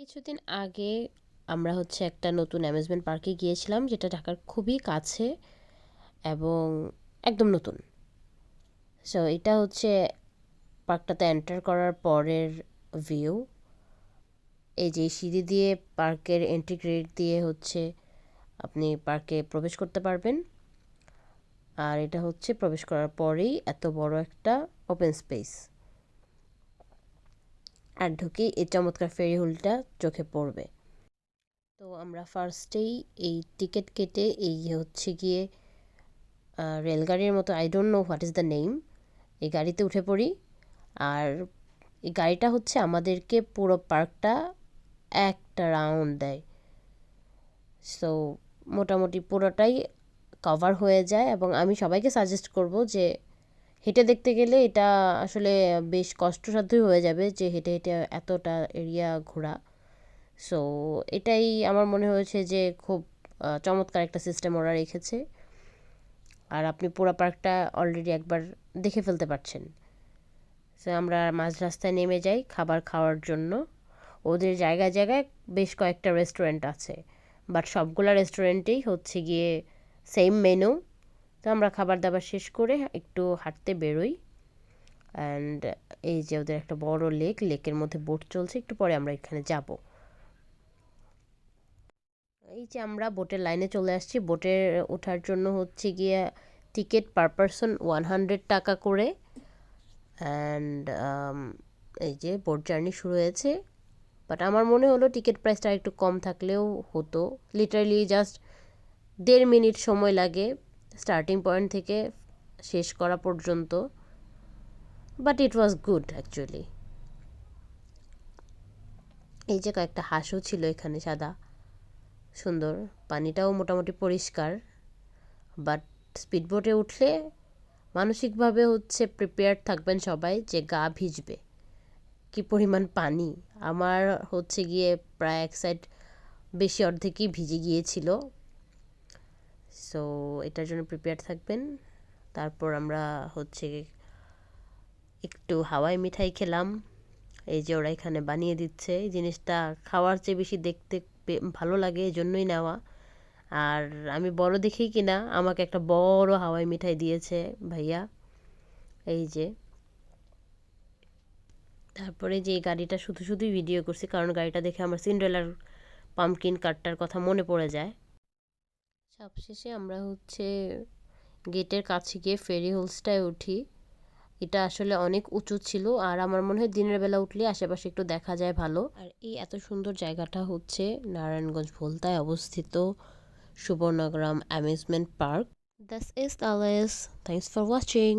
কিছুদিন আগে আমরা হচ্ছে একটা নতুন অ্যামিউজমেন্ট পার্কে গিয়েছিলাম, যেটা ঢাকার খুবই কাছে এবং একদম নতুন। সো এটা হচ্ছে পার্কটাতে এন্টার করার পরের ভিউ এই যে সিঁড়ি দিয়ে পার্কের এন্ট্রি গেট দিয়ে হচ্ছে আপনি পার্কে প্রবেশ করতে পারবেন। আর এটা হচ্ছে প্রবেশ করার পরেই এত বড় একটা ওপেন স্পেস আর ঢুকেই এই চমৎকার ফেরি হুলটা চোখে পড়বে। তো আমরা ফার্স্টেই এই টিকিট কেটে এই হচ্ছে গিয়ে রেলগাড়ির মতো I don't know what is the name এই গাড়িতে উঠে পড়ি। আর এই গাড়িটা হচ্ছে আমাদেরকে পুরো পার্কটা একটা রাউন্ড দেয়। সো মোটামুটি পুরোটাই কভার হয়ে যায় এবং আমি সবাইকে সাজেস্ট করব যে হেঁটে দেখতে গেলে এটা আসলে বেশ কষ্টসাধ্যই হয়ে যাবে যে হেঁটে হেঁটে এতটা এরিয়া ঘোরা। সো এটাই আমার মনে হয়েছে যে খুব চমৎকার একটা সিস্টেম ওরা রেখেছে। আর আপনি পুরো পার্কটা অলরেডি একবার দেখে ফেলতে পারছেন। সো আমরা মাঝ রাস্তায় নেমে যাই খাবার খাওয়ার জন্য। ওদের জায়গায় জায়গায় বেশ কয়েকটা রেস্টুরেন্ট আছে। বাট সবগুলা রেস্টুরেন্টেই হচ্ছে গিয়ে সেম মেনু তো আমরা খাবার দাবার শেষ করে একটু হাঁটতে বেরোই। অ্যান্ড এই যে ওদের একটা বড় লেক, লেকের মধ্যে বোট চলছে, একটু পরে আমরা এখানে যাব। এই যে আমরা বোটের লাইনে চলে আসছি বোটের ওঠার জন্য হচ্ছে গিয়ে ticket per person one hundred টাকা করে। অ্যান্ড এই যে বোট জার্নি শুরু হয়েছে। বাট আমার মনে হলো টিকিট প্রাইসটা একটু কম থাকলেও হতো। লিটারালি জাস্ট দেড় মিনিট সময় লাগে। স্টার্টিং পয়েন্ট থেকে শেষ করা পর্যন্ত but it was good actually এই যে কয়েকটা হাঁসও ছিল এখানে সাদা, সুন্দর, পানিটাও মোটামুটি পরিষ্কার বাট স্পিডবোটে উঠলে মানসিকভাবে হচ্ছে প্রিপেয়ার থাকবেন সবাই যে গা ভিজবে, কি পরিমাণ পানি। আমার হচ্ছে গিয়ে প্রায় এক সাইড বেশি অর্ধেকই ভিজে গিয়েছিল সো এটার জন্য প্রিপেয়ার থাকবেন। তারপর আমরা হচ্ছে একটু হাওয়াই মিঠাই খেলাম। এই যে ওরা এখানে বানিয়ে দিচ্ছে। এই জিনিসটা খাওয়ার চেয়ে বেশি দেখতে ভালো লাগে এই জন্যই নেওয়া। আর আমি বড় দেখেই কিনা, আমাকে একটা বড় হাওয়াই মিঠাই দিয়েছে ভাইয়া। এই যে। তারপরে যে গাড়িটা শুধু শুধুই ভিডিও করছি, কারণ গাড়িটা দেখে আমার সিন্ড্রেলার পাম্পকিন কারটার কথা মনে পড়ে যায়। সবশেষে আমরা হচ্ছে গেটের কাছে গিয়ে ফেরি হোলসটায় উঠি এটা আসলে অনেক উঁচু ছিল আর আমার মনে হয় দিনের বেলা উঠলে আশেপাশে একটু দেখা যায় ভালো আর এই এত সুন্দর জায়গাটা হচ্ছে নারায়ণগঞ্জ ভোলতায় অবস্থিত Subarnagram amusement park that's is Alice. Thanks for watching.